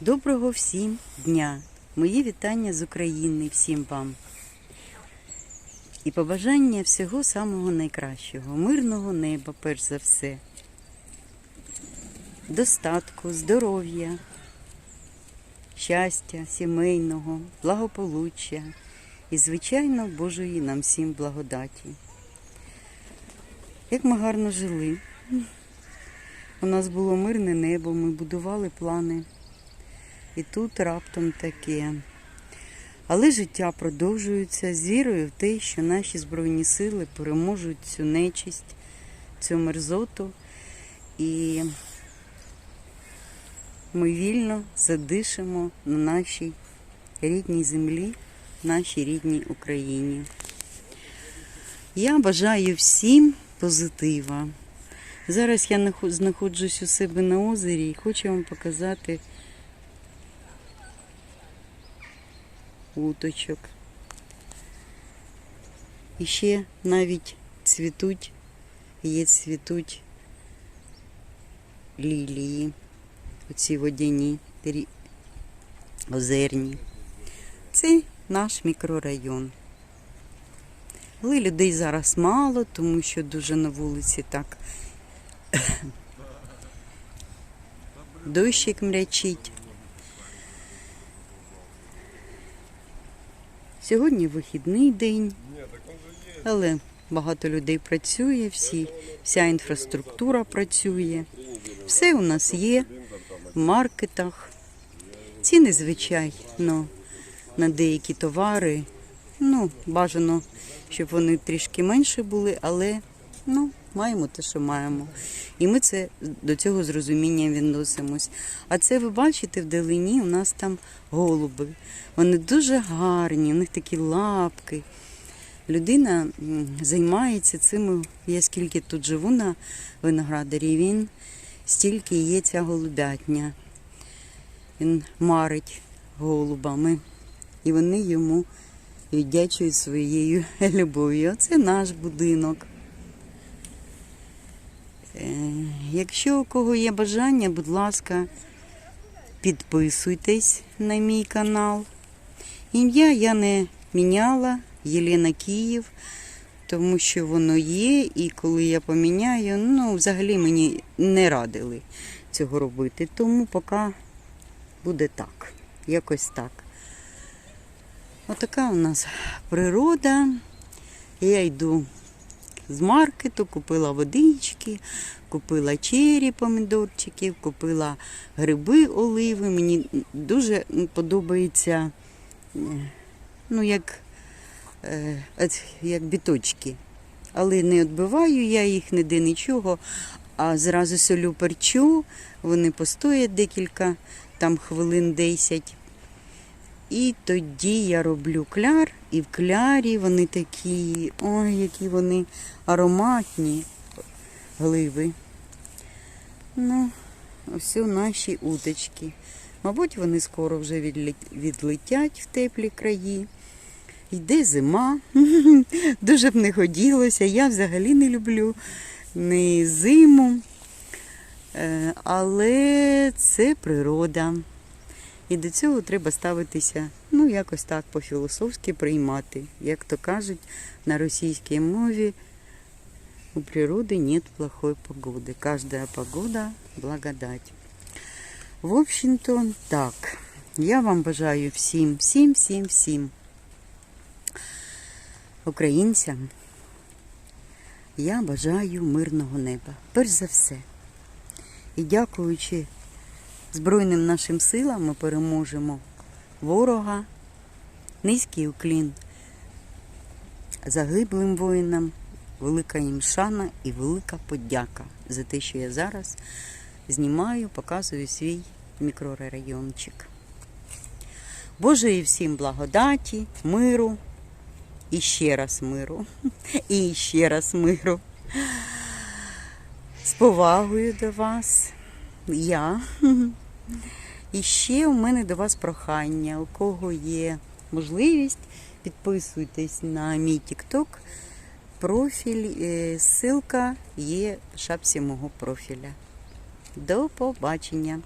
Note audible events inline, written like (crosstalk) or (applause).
Доброго всім дня! Мої вітання з України всім вам. І побажання всього самого найкращого, мирного неба, перш за все. Достатку, здоров'я, щастя, сімейного, благополуччя і, звичайно, Божої нам всім благодаті. Як ми гарно жили. У нас було мирне небо, ми будували плани. І тут раптом таке. Але життя продовжується з вірою в те, що наші Збройні сили переможуть цю нечисть, цю мерзоту. І ми вільно задишимо на нашій рідній землі, нашій рідній Україні. Я бажаю всім позитива. Зараз я знаходжусь у себе на озері і хочу вам показати уточок. І ще навіть цвітуть, є цвітуть лілії, оці водяні, озерні. Це наш мікрорайон. Але людей зараз мало, тому що дуже на вулиці так (coughs) дощик мрячить. Сьогодні вихідний день, але багато людей працює, всі, вся інфраструктура працює. Все у нас є в маркетах. Ціни, звичайно, на деякі товари. Ну, бажано, щоб вони трішки менше були, але ну, маємо те, що маємо. І ми це до цього з розумінням відносимось. А це ви бачите вдалині, у нас там голуби. Вони дуже гарні, у них такі лапки. Людина займається цим. Я скільки тут живу на виноградарі, він стільки є ця голубятня. Він марить голубами, і вони йому віддячують своєю (laughs) любов'ю. Це наш будинок. Е, Якщо у кого є бажання, будь ласка, підписуйтесь на мій канал. Ім'я я не міняла Єлена Київ, тому що воно є, і коли я поміняю, ну, взагалі мені не радили цього робити. Тому поки буде так, якось так. Отака у нас природа. Я йду з маркету, купила водички, купила чері помідорчиків, купила гриби оливи. Мені дуже подобається, е, ну, як, е, як біточки. Але не відбиваю я їх ніде нічого, а зразу солю перчу, вони постоять декілька там хвилин 10. І тоді я роблю кляр, і в клярі вони такі, ой, які вони ароматні гливи. Ну, ось наші уточки. Мабуть, вони скоро вже відлетять в теплі краї. Йде зима. (laughs) Дуже б не хотілося. Я взагалі не люблю ні зиму. Е, Але це природа. І до цього треба ставитися, ну, якось так по-філософськи приймати. Як то кажуть на російській мові, у природы нет плохой погоды. Каждая погода – благодать. В общем-то, так. Я вам бажаю всім, всім, всім, всім українцям. Я бажаю мирного неба. Перш за все. І дякуючи Збройним нашим силам ми переможемо ворога. Низький уклін загиблим воїнам, велика їм шана і велика подяка за те, що я зараз знімаю, показую свій мікрорайончик. Божої всім благодаті, миру і ще раз миру. (laughs) І ще раз миру. З повагою до вас. Я. І ще у мене до вас прохання. У кого є можливість, підписуйтесь на мій TikTok. Профіль, е, ссылка є в шапці мого профіля. До побачення!